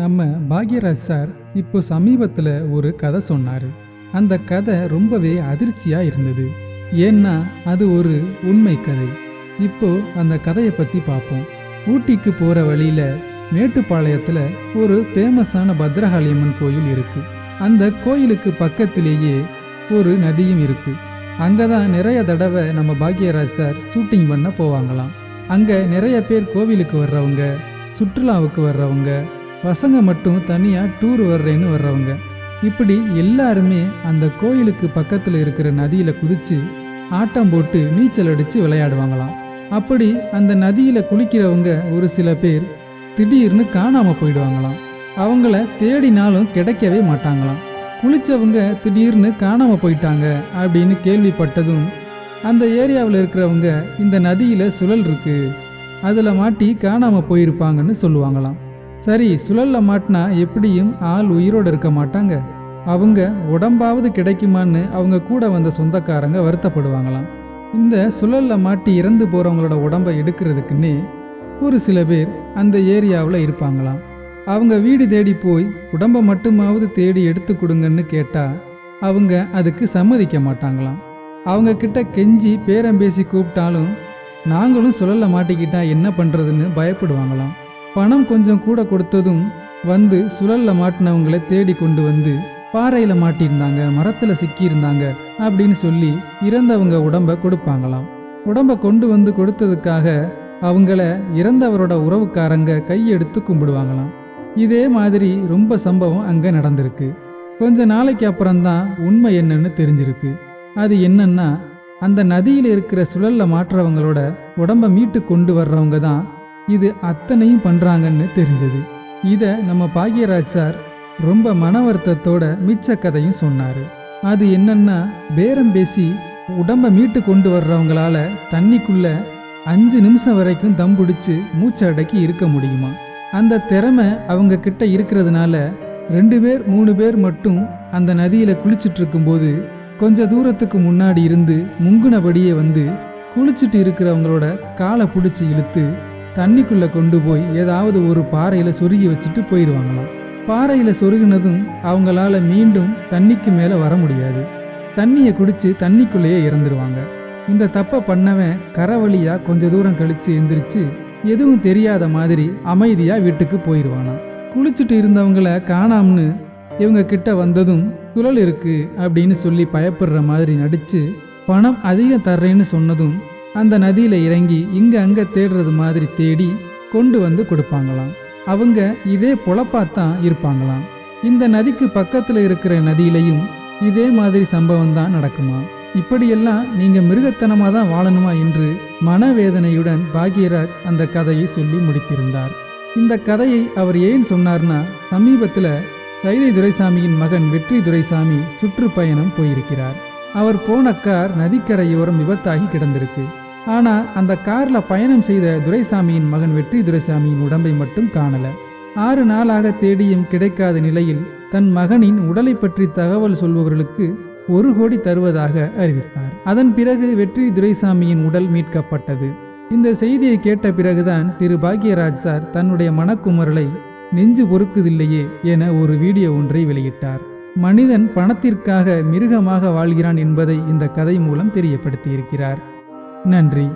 நம்ம பாக்யராஜ் சார் இப்போ சமீபத்தில் ஒரு கதை சொன்னார். அந்த கதை ரொம்பவே அதிர்ச்சியாக இருந்தது. ஏன்னா அது ஒரு உண்மை கதை. இப்போ அந்த கதையை பற்றி பார்ப்போம் ஊட்டிக்கு போகிற வழியில் மேட்டுப்பாளையத்தில் ஒரு ஃபேமஸான பத்ரகாளியம்மன் கோயில் இருக்குது அந்த கோயிலுக்கு பக்கத்திலேயே ஒரு நதியும் இருக்குது அங்கே தான் நிறைய தடவை நம்ம பாக்யராஜ் சார் ஷூட்டிங் பண்ண போவாங்களாம். அங்கே நிறைய பேர் கோவிலுக்கு வர்றவங்க சுற்றுலாவுக்கு வர்றவங்க பசங்க மட்டும் தனியாக டூர் வர்றேன்னு வர்றவங்க. இப்படி எல்லாருமே அந்த கோயிலுக்கு பக்கத்தில் இருக்கிற நதியில் குதித்து ஆட்டம் போட்டு நீச்சல் அடித்து விளையாடுவாங்களாம். அப்படி அந்த நதியில் குளிக்கிறவங்க ஒரு சில பேர் திடீர்னு காணாமல் போயிடுவாங்களாம். அவங்கள தேடினாலும் கிடைக்கவே மாட்டாங்களாம். குளித்தவங்க திடீர்னு காணாமல் போயிட்டாங்க அப்படின்னு கேள்விப்பட்டதும் அந்த ஏரியாவில் இருக்கிறவங்க இந்த நதியில் சுழல் இருக்கு. அதில் மாட்டி காணாமல் போயிருப்பாங்கன்னு சொல்லுவாங்களாம். சரி சுழல்ல மாட்டினா எப்படியும் ஆள் உயிரோடு இருக்க மாட்டாங்க. அவங்க உடம்பாவது கிடைக்குமான்னு அவங்க கூட வந்த சொந்தக்காரங்க வருத்தப்படுவாங்களாம். இந்த சுழல்ல மாட்டி இறந்து போகிறவங்களோட உடம்பை எடுக்கிறதுக்குன்னே ஒரு சில பேர் அந்த ஏரியாவில் இருப்பாங்களாம். அவங்க வீடு தேடி போய் உடம்பை மட்டுமாவது தேடி எடுத்து கொடுங்கன்னு கேட்டால் அவங்க அதுக்கு சம்மதிக்க மாட்டாங்களாம். அவங்க கிட்ட கெஞ்சி பேரம் பேசி கூப்பிட்டாலும் நாங்களும் சுழல்ல மாட்டிக்கிட்டா என்ன பண்ணுறதுன்னு பயப்படுவாங்களாம். பணம் கொஞ்சம் கூட கொடுத்ததும் வந்து சுழல்ல மாட்டினவங்களை தேடி கொண்டு வந்து பாறையில் மாட்டியிருந்தாங்க மரத்தில் சிக்கியிருந்தாங்க அப்படின்னு சொல்லி இறந்தவங்க உடம்ப கொடுப்பாங்களாம். உடம்ப கொண்டு வந்து கொடுத்ததுக்காக அவங்கள இறந்தவரோட உறவுக்காரங்க கையெடுத்து கும்பிடுவாங்களாம். இதே மாதிரி ரொம்ப சம்பவம் அங்கே நடந்திருக்கு. கொஞ்ச நாளைக்கு அப்புறம்தான் உண்மை என்னன்னு தெரிஞ்சிருக்கு. அது என்னன்னா அந்த நதியில் இருக்கிற சுழல்ல மாற்றுறவங்களோட உடம்ப மீட்டு கொண்டு வர்றவங்க தான் இது அத்தனையும் பண்ணுறாங்கன்னு தெரிஞ்சது. இதை நம்ம பாக்யராஜ் சார் ரொம்ப மன வருத்தத்தோட மிச்ச கதையும் சொன்னார். அது என்னன்னா பேரம் பேசி உடம்பை மீட்டு கொண்டு வர்றவங்களால தண்ணிக்குள்ள அஞ்சு நிமிஷம் வரைக்கும் தம் பிடிச்சி மூச்சை அடக்கி இருக்க முடியுமா? அந்த திறமை அவங்க கிட்ட இருக்கிறதுனால ரெண்டு பேர் மூணு பேர் மட்டும் அந்த நதியில் குளிச்சுட்டு இருக்கும்போது கொஞ்ச தூரத்துக்கு முன்னாடி இருந்து முங்குனபடியே வந்து குளிச்சுட்டு இருக்கிறவங்களோட காலை பிடிச்சி இழுத்து தண்ணிக்குள்ளே கொண்டு போய் ஏதாவது ஒரு பாறையில் சொருகி வச்சுட்டு போயிடுவாங்களாம் பாறையில் சொருகினதும் அவங்களால மீண்டும் தண்ணிக்கு மேலே வர முடியாது. தண்ணியை குடித்து தண்ணிக்குள்ளேயே இறந்துருவாங்க. இந்த தப்பை பண்ணவன் கரை வழியாக கொஞ்ச தூரம் கழித்து எந்திரிச்சு எதுவும் தெரியாத மாதிரி அமைதியாக வீட்டுக்கு போயிடுவானாம் குளிச்சுட்டு இருந்தவங்கள காணாம்னு இவங்க கிட்ட வந்ததும் துழல் இருக்குது அப்படின்னு சொல்லி பயப்படுற மாதிரி நடித்து பணம் அதிகம் தர்றேன்னு சொன்னதும் அந்த நதியில் இறங்கி இங்கே அங்கே தேடுறது மாதிரி தேடி கொண்டு வந்து கொடுப்பாங்களாம். அவங்க இதே பொழப்பாத்தான் இருப்பாங்களாம். இந்த நதிக்கு பக்கத்தில் இருக்கிற நதியிலையும் இதே மாதிரி சம்பவம் தான் நடக்குமா இப்படியெல்லாம் நீங்கள் மிருகத்தனமாக தான் வாழணுமா என்று மனவேதனையுடன் பாக்யராஜ் அந்த கதையை சொல்லி முடித்திருந்தார். இந்த கதையை அவர் ஏன் சொன்னார்னா சமீபத்தில் கைதை துரைசாமியின் மகன் வெற்றி துரைசாமி சுற்றுப்பயணம் போயிருக்கிறார். அவர் போன கார் நதிக்கரையோரம் விபத்தாகி கிடந்திருக்கு. ஆனால் அந்த காரில் பயணம் செய்த துரைசாமியின் மகன் வெற்றி துரைசாமியின் உடம்பை மட்டும் காணல. ஆறு நாளாக தேடியும் கிடைக்காத நிலையில் தன் மகனின் உடலை பற்றி தகவல் சொல்பவர்களுக்கு ஒரு கோடி தருவதாக அறிவித்தார். அதன் பிறகு வெற்றி துரைசாமியின் உடல் மீட்கப்பட்டது. இந்த செய்தியை கேட்ட பிறகுதான் திரு. பாக்யராஜ் சார் தன்னுடைய மனக்குமரலை நெஞ்சு பொறுக்குதில்லையே என ஒரு வீடியோ ஒன்றை வெளியிட்டார். மனிதன் பணத்திற்காக மிருகமாக வாழ்கிறான் என்பதை இந்த கதை மூலம் தெரியப்படுத்தியிருக்கிறார். நன்றி.